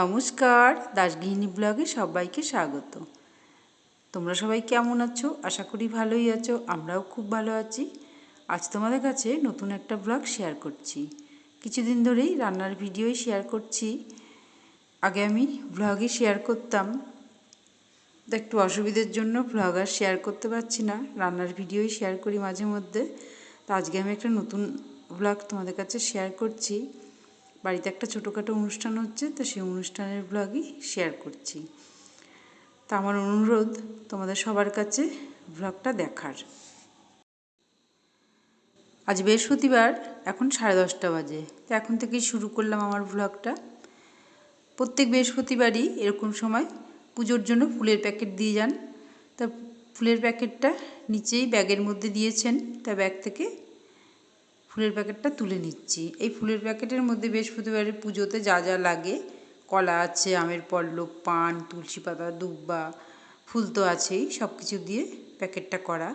নমস্কার দাসগৃহিণী ব্লগে সবাইকে স্বাগত। তোমরা সবাই কেমন আছো? আশা করি ভালোই আছো, আমরাও খুব ভালো আছি। আজ তোমাদের কাছে নতুন একটা ব্লগ শেয়ার করছি। কিছুদিন ধরেই রান্নার ভিডিওই শেয়ার করছি। আগে আমি ব্লগে শেয়ার করতাম। একটু অসুবিধার জন্য ব্লগ আর শেয়ার করতে পারছি না, রান্নার ভিডিওই শেয়ার করি মাঝে মধ্যে। তো আজকে আমি একটা নতুন ব্লগ তোমাদের কাছে শেয়ার করছি। বাড়িতে একটা ছোটোখাটো অনুষ্ঠান হচ্ছে, তো সেই অনুষ্ঠানের ব্লগই শেয়ার করছি। তা আমার অনুরোধ, তোমাদের সবার কাছে ব্লগটা দেখার। আজ বৃহস্পতিবার, এখন সাড়ে দশটা বাজে। তো এখন থেকেই শুরু করলাম আমার ব্লগটা প্রত্যেক বৃহস্পতিবারই এরকম সময় পুজোর জন্য ফুলের প্যাকেট দিয়ে যান। তা ফুলের প্যাকেটটা নিচেই ব্যাগের মধ্যে দিয়েছেন। তা ব্যাগ থেকে ফুলের প্যাকেটটা তুলে নিচ্ছি। এই ফুলের প্যাকেটের মধ্যে বৃহস্পতিবারের পুজোতে যা যা লাগে, কলা আছে, আমের পল্লব, পান, তুলসী পাতা, দুব্বা, ফুল তো আছেই সব কিছু দিয়ে প্যাকেটটা করা।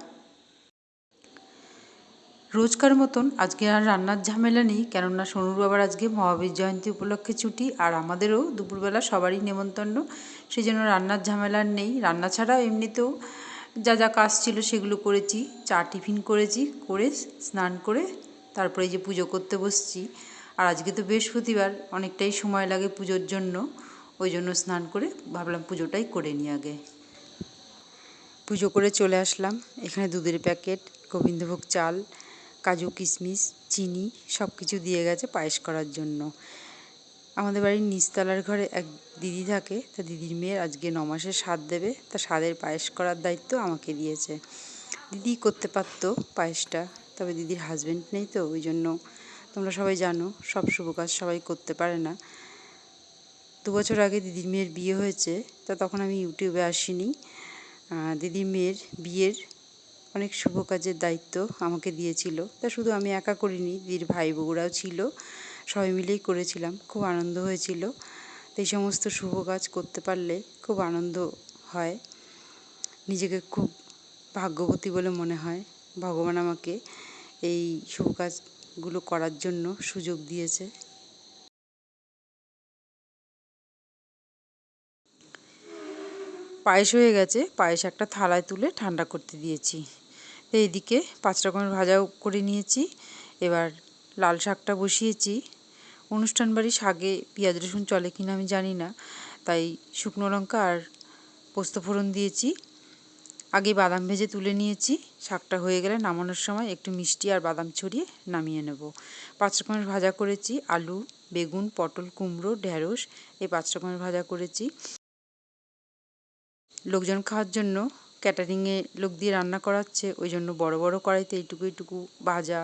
রোজকার মতন আজকে আর রান্নার ঝামেলা নেই, কেননা সোনুর বাবার আজকে মহাবীর জয়ন্তী উপলক্ষে ছুটি, আর আমাদেরও দুপুরবেলা সবারই নেমন্তন্ন। সেই জন্য রান্নার ঝামেলা নেই, রান্না ছাড়া এমনিতেও যা যা কাজ ছিল সেগুলো করেছি, চা টিফিন করেছি, করে স্নান করে তারপরে যে পুজো করতে বসছি। আর আজকে তো বৃহস্পতিবার, অনেকটাই সময় লাগে পুজোর জন্য। ওই জন্য স্নান করে ভাবলাম পুজোটাই করে নিই আগে। পুজো করে চলে আসলাম। এখানে দুধের প্যাকেট, গোবিন্দভোগ চাল, কাজু কিশমিশ, চিনি সব কিছু দিয়ে গেছে পায়েস করার জন্য। আমাদের বাড়ির নিচতলার ঘরে এক দিদি থাকে, তা দিদির মেয়ের আজকে নমাসের স্বাদ দেবে। তা স্বাদের পায়েস করার দায়িত্ব আমাকে দিয়েছে। দিদি করতে পারতো পায়েসটা। তবে দিদির হাজব্যান্ড নেই তো ওই জন্য তোমরা সবাই জানো, সব শুভ কাজ সবাই করতে পারে না। দু বছর আগে দিদির মেয়ের বিয়ে হয়েছে, তা তখন আমি ইউটিউবে আসিনি। দিদির মেয়ের বিয়ের অনেক শুভ কাজের দায়িত্ব আমাকে দিয়েছিল। তা শুধু আমি একা করিনি, দিদির ভাই বউরাও ছিল, সবাই মিলেই করেছিলাম, খুব আনন্দ হয়েছিল। তো এই সমস্ত শুভ কাজ করতে পারলে খুব আনন্দ হয়। নিজেকে খুব ভাগ্যবতী বলে মনে হয়, ভগবান আমাকে এই শুভ কাজগুলো করার জন্য সুযোগ দিয়েছে। পায়েস হয়ে গেছে, পায়েস একটা থালায় তুলে ঠান্ডা করতে দিয়েছি। এইদিকে পাঁচ রকমের ভাজাও করে নিয়েছি, এবার লাল শাকটা বসিয়েছি। অনুষ্ঠান বাড়ি শাকে পেঁয়াজ, রসুন চলে কিনা আমি জানি না, তাই শুকনো লঙ্কা আর পোস্ত ফোড়ন দিয়েছি। আগে বাদাম ভেজে তুলে নিয়েছি। শাকটা হয়ে গেলে নামানোর সময় একটু মিষ্টি আর বাদাম ছড়িয়ে নামিয়ে নেব। পাঁচ রকমের ভাজা করেছি, আলু, বেগুন, পটল, কুমড়ো ঢ্যাঁড়স এই পাঁচ রকমের ভাজা করেছি। লোকজন খাওয়ার জন্য ক্যাটারিংয়ে লোক দিয়ে রান্না করাচ্ছে, ওই জন্য বড় বড় কড়াইতে এইটুকু এইটুকু ভাজা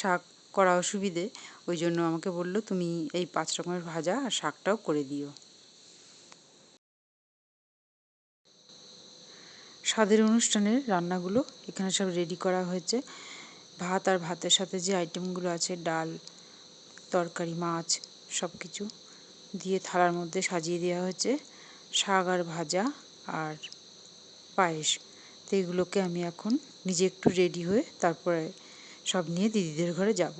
শাক করা অসুবিধে। ওই জন্য আমাকে বলল, তুমি এই পাঁচ রকমের ভাজা আর শাকটাও করে দিও। স্বাদের অনুষ্ঠানের রান্নাগুলো, এখানে সব রেডি করা হয়েছে। ভাত আর ভাতের সাথে যে আইটেমগুলো আছে, ডাল, তরকারি, মাছ সব কিছু দিয়ে থালার মধ্যে সাজিয়ে দেওয়া হয়েছে। শাক আর ভাজা আর পায়েস। তো এগুলোকে আমি এখন নিজে একটু রেডি হয়ে তারপরে সব নিয়ে দিদিদের ঘরে যাব।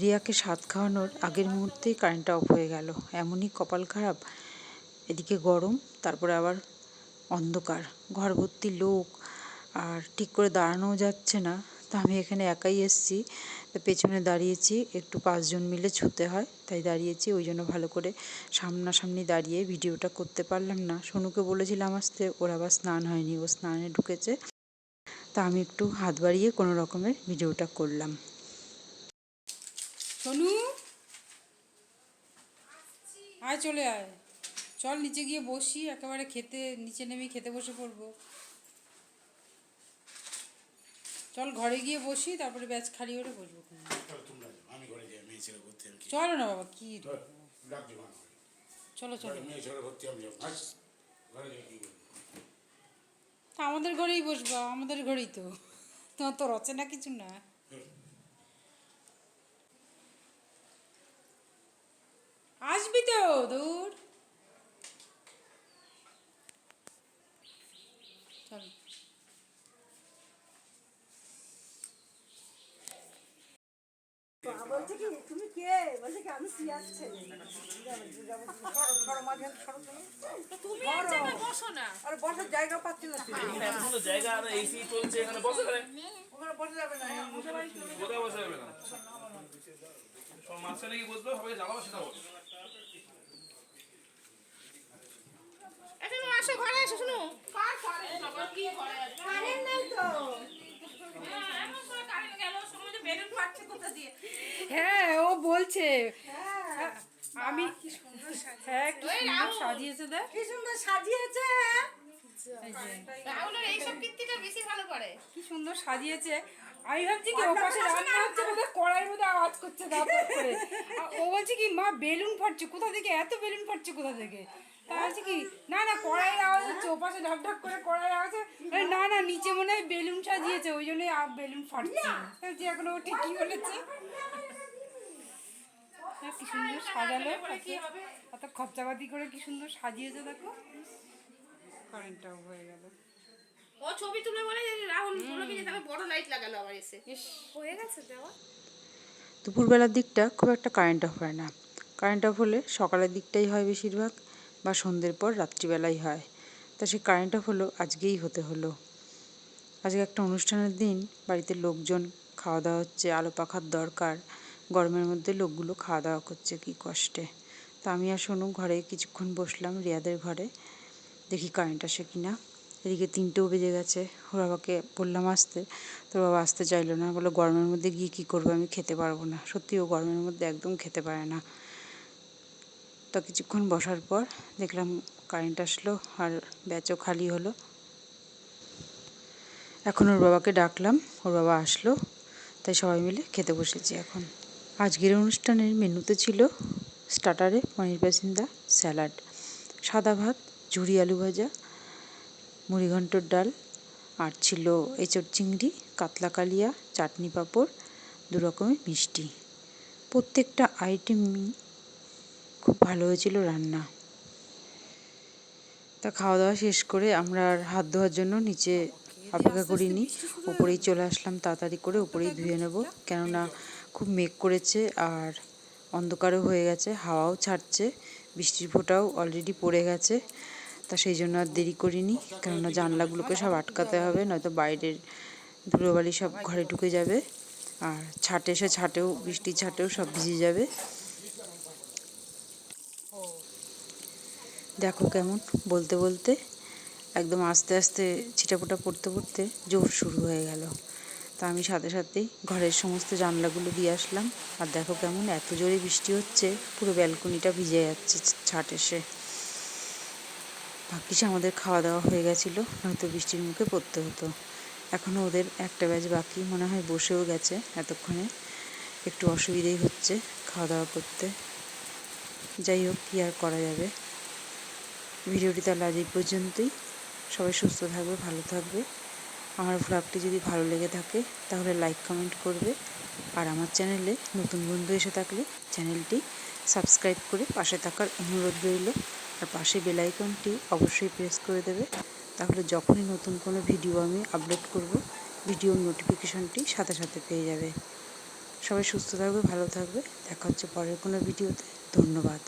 রিয়াকে স্বাদ খাওয়ানোর আগের মুহূর্তেই কারেন্টটা অফ হয়ে গেল। এমনই কপাল খারাপ। এদিকে গরম, তারপরে আবার অন্ধকার ঘর ভর্তি লোক, আর ঠিক করে দাঁড়ানোও যাচ্ছে না। তো আমি এখানে একাই এসছি। তো পেছনে দাঁড়িয়েছি, একটু পাঁচজন মিলে ছুতে হয়, তাই দাঁড়িয়েছি। ওই জন্য ভালো করে সামনাসামনি দাঁড়িয়ে ভিডিওটা করতে পারলাম না। সোনুকে বলেছিলাম আসতে, ওর আবার স্নান হয়নি, ও স্নানে ঢুকেছে। তা আমি একটু হাত বাড়িয়ে কোনো রকমের ভিডিওটা করলাম। সোনু? আয় চলে আয়। চল নিচে গিয়ে বসি একেবারে খেতে নিচে নেমে খেতে বসে পড়ব। চল ঘরে গিয়ে বসি তারপরে ব্যাচ খালি হলে বসবো চলো না বাবা কি চলো। চলো তা আমাদের ঘরেই বসবা আমাদের ঘরেই তো। তোমার তো রচনা কিছু না। আসবি তো দূর চল বলছে কি তুমি কে? বলছে কি আমি সিয়াস ছেলে। তুমি এক জায়গায় বসো না। আর বসার জায়গা পাচ্ছি না এখন জায়গা আর এসি চলছে এখানে বসে গেলে ওখানে বসা যাবে না। কোথায় বসে যাবে না। সব মাঝখানে কি বসবে সবাই জ্বালাবো সেটা বলো। এটা আসো ঘরে এসো শুনো। কার বাবা কি ঘরে আছে কারেন্ট নেই তো হ্যাঁ, এমন করে কারেন্ট গেল কোথা দিয়ে। হ্যাঁ ও বলছে। আমি হ্যাঁ কি সুন্দর সাজিয়েছে দেখ। কি সুন্দর সাজিয়েছে। এই রাহুলের এইসব কীর্তিটা বেশি ভালো করে। কি সুন্দর সাজিয়েছে। আমি ভাবছি কি ও রান্না হচ্ছে বোধহয় কড়াইয়ের মধ্যে আওয়াজ করছে দাপট করে। ও বলছে কি মা বেলুন ফাটছে কোথা থেকে? এত বেলুন ফাটছে কোথা থেকে? বলছি কি? না না কড়াইয়ের আওয়াজ হচ্ছে ও পাশে ঢক ঢক করে কড়াইয়ের আওয়াজ হচ্ছে। না না নিচে মনে হয় বেলুন সাজিয়েছে ওই জন্যই আ- বেলুন ফাটছে। বলছি এখন ও ঠিকই বলেছে। হ্যাঁ, কি সুন্দর সাজালো। এত- খরচাপাতি করে কি সুন্দর সাজিয়েছে দেখো। কারেন্টটাও হয়ে গেল। ও ছবি তুলে বলে যে রাহুল বলে কি যে বড় লাইট লাগালো আবার এসে। হয়ে গেছে দেওয়া। দুপুরবেলার দিকটা খুব একটা কারেন্ট অফ হয় না। কারেন্ট অফ হলে সকালের দিকটাই হয় বেশিরভাগ। বা সন্ধ্যের পর রাত্রিবেলাই হয়। তা সে কারেন্ট অফ হলো, আজকেই হতে হলো। আজকে একটা অনুষ্ঠানের দিন, বাড়িতে লোকজন খাওয়া দাওয়া হচ্ছে আলো পাখার দরকার, গরমের মধ্যে লোকগুলো খাওয়া দাওয়া করছে কি কষ্টে। তা আমি আর সোনু ঘরে কিছুক্ষণ বসলাম, রিয়াদের ঘরে। দেখি কারেন্ট আসে কি না এদিকে তিনটেও বেজে গেছে। ওর বাবাকে বললাম আসতে। তোর বাবা আসতে চাইলো না। বলে গরমের মধ্যে গিয়ে কী করব? আমি খেতে পারব না। সত্যি ও গরমের মধ্যে একদম খেতে পারে না। তা কিছুক্ষণ বসার পর দেখলাম কারেন্ট আসলো আর ব্যাচও খালি হলো। এখন ওর বাবাকে ডাকলাম, ওর বাবা আসলো, তাই সবাই মিলে খেতে বসেছি এখন। আজকের অনুষ্ঠানের মেনুতে ছিল স্টার্টারে পনির বাসিন্দা স্যালাড সাদা ভাত, ঝুরি আলু ভাজা মুড়িঘণ্টর ডাল, আর ছিল এঁচড় চিংড়ি, কাতলা কালিয়া, চাটনি পাঁপড় দু রকমের মিষ্টি। প্রত্যেকটা আইটেমই খুব ভালো হয়েছিল রান্না। তা খাওয়া দাওয়া শেষ করে আমরা আর হাত ধোয়ার জন্য নিচে অপেক্ষা করিনি। উপরেই চলে আসলাম তাড়াতাড়ি করে উপরেই ধুয়ে নেব। কেননা খুব মেঘ করেছে আর অন্ধকারও হয়ে গেছে, হাওয়াও ছাড়ছে, বৃষ্টির ফোঁটাও অলরেডি পড়ে গেছে। তা সেই জন্য আর দেরি করিনি, কেননা জানলাগুলোকে সব আটকাতে হবে, নয়তো বাইরের ধুলোবালি সব ঘরে ঢুকে যাবে। আর ছাটে এসে ছাটেও, বৃষ্টির ছাটেও সব ভিজে যাবে। দেখো কেমন, বলতে বলতে একদম আস্তে আস্তে ছিটাফোটা পড়তে পড়তে জোর শুরু হয়ে গেল। তা আমি সাথে সাথেই ঘরের সমস্ত জানলাগুলো দিয়ে আসলাম। আর দেখো কেমন, এত জোরে বৃষ্টি হচ্ছে, পুরো ব্যালকনিটা ভিজে যাচ্ছে ছাট এসে। ভাগ্যিস আমাদের খাওয়া দাওয়া হয়ে গেছিল, নয়তো বৃষ্টির মুখে পড়তে হতো। এখনও ওদের একটা ব্যাচ বাকি মনে হয় বসেও গেছে এতক্ষণে। একটু অসুবিধেই হচ্ছে খাওয়া দাওয়া করতে। যাই হোক, কী আর করা যাবে। ভিডিওটি তাহলে আজ এই পর্যন্তই। সবাই সুস্থ থাকবে, ভালো থাকবে। আমার ভ্লগটি যদি ভালো লেগে থাকে, তাহলে লাইক কমেন্ট করবে। আর আমার চ্যানেলে নতুন বন্ধু এসে থাকলে চ্যানেলটি সাবস্ক্রাইব করে পাশে থাকার অনুরোধ রইল। আর পাশে বেল আইকনটি অবশ্যই প্রেস করে দেবে। তাহলে যখনই নতুন কোনো ভিডিও আমি আপলোড করব ভিডিওর নোটিফিকেশনটি সাথে সাথে পেয়ে যাবে। সবাই সুস্থ থাকবে, ভালো থাকবে। দেখা হচ্ছে পরের কোনো ভিডিওতে ধন্যবাদ।